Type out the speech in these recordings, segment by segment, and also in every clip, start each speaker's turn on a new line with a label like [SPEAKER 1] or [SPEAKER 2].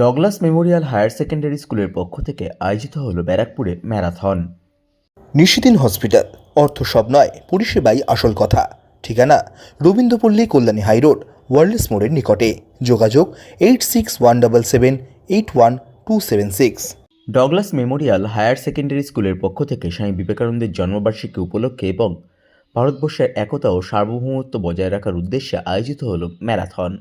[SPEAKER 1] Douglas memorial higher secondary স্কুলের পক্ষ থেকে আয়োজিত হল ব্যারাকপুরে ম্যারাথন।
[SPEAKER 2] নিশিদিন হসপিটাল অর্থ সব নয় পরিষেবাই আসল কথা। ঠিকানা রবীন্দ্রপল্লী কল্যাণী হাইরোড ওয়ার্ল্ডস মোড়ের নিকটে। যোগাযোগ eight six one double seven eight one two seven six.
[SPEAKER 1] Douglas memorial higher secondary স্কুলের পক্ষ থেকে স্বামী বিবেকানন্দের জন্মবার্ষিকী উপলক্ষে এবং ভারতবর্ষের একতা ও সার্বভৌমত্ব বজায় রাখার উদ্দেশ্যে আয়োজিত হল ম্যারাথন।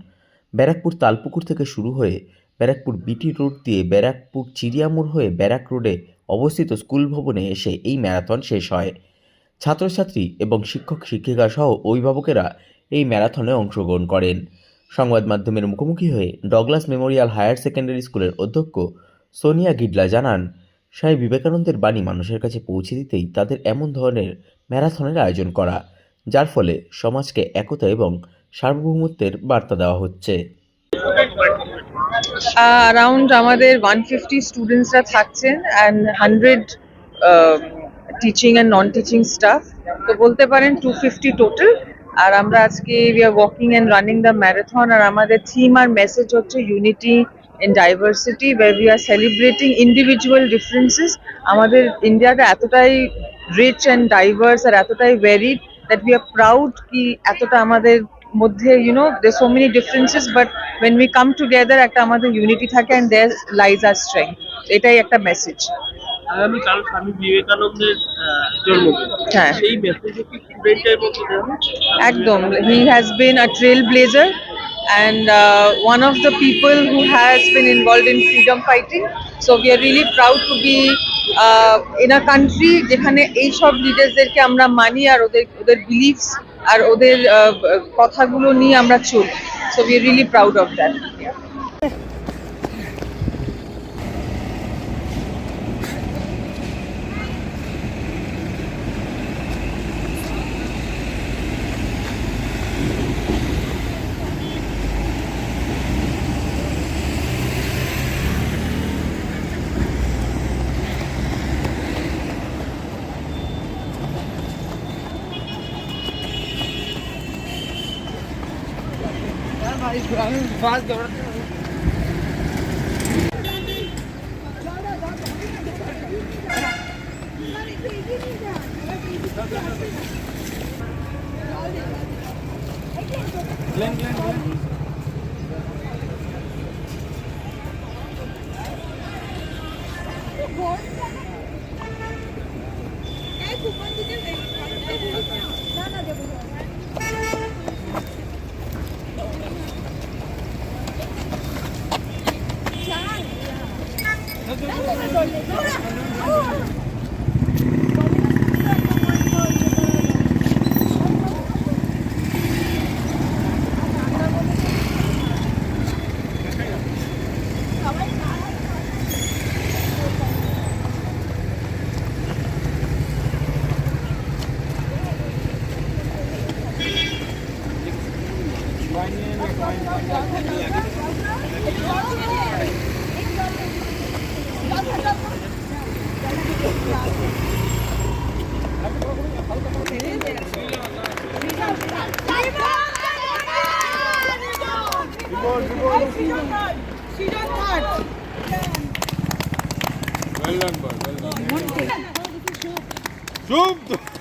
[SPEAKER 1] ব্যারাকপুর তালপুকুর থেকে শুরু হয়ে ব্যারাকপুর বিটি রোড দিয়ে ব্যারাকপুর চিড়িয়ামোড় হয়ে ব্যারাক রোডে অবস্থিত স্কুল ভবনে এসে এই ম্যারাথন শেষ হয়। ছাত্রছাত্রী এবং শিক্ষক শিক্ষিকা সহ অভিভাবকেরা এই ম্যারাথনে অংশগ্রহণ করেন। সংবাদ মাধ্যমের মুখোমুখি হয়ে ডগলাস মেমোরিয়াল হায়ার সেকেন্ডারি স্কুলের অধ্যক্ষ সোনিয়া গিডলা জানান স্বামী বিবেকানন্দের বাণী মানুষের কাছে পৌঁছে দিতেই তাদের এমন ধরনের ম্যারাথনের আয়োজন করা, যার ফলে সমাজকে একতা এবং সার্বভৌমত্বের বার্তা দেওয়া হচ্ছে।
[SPEAKER 3] অ্যারাউন্ড আমাদের ওয়ান ফিফটি স্টুডেন্টসরা থাকছেন and hundred teaching and non teaching staff তো বলতে পারেন টু ফিফটি টোটাল আর আমরা আজকে we are walking and running the marathon আর আমাদের থিম আর মেসেজ হচ্ছে unity in diversity where we are celebrating individual differences আমাদের ইন্ডিয়াটা এতটাই রিচ অ্যান্ড ডাইভার্স আর এতটাই varied that we are proud কি এতটা আমাদের মধ্যে you know they so many differences but when we come together একটা আমাদের ইউনিটি থাকে and there lies our strength এটাই একটা মেসেজ
[SPEAKER 4] আগামীকাল স্বামী বিবেকানন্দের আহ, জন্মদিন
[SPEAKER 3] হ্যাঁ।
[SPEAKER 4] সেই মেসেজে কি স্টুডেন্টের মধ্যে দেওয়া
[SPEAKER 3] একদম he has been a trailblazer and uh, one of the people who has been involved in freedom fighting so we are really proud to be uh, in a country যেখানে এই সব লিডার্সদেরকে আমরা মানি আর ওদের ওদের বিলিফস আর ওদের কথাগুলো নিয়ে আমরা চলি। আমি ফার্স্ট দৌড়াতে Glenn, Glenn, Glenn. Well done, boy. Well done. Zoom!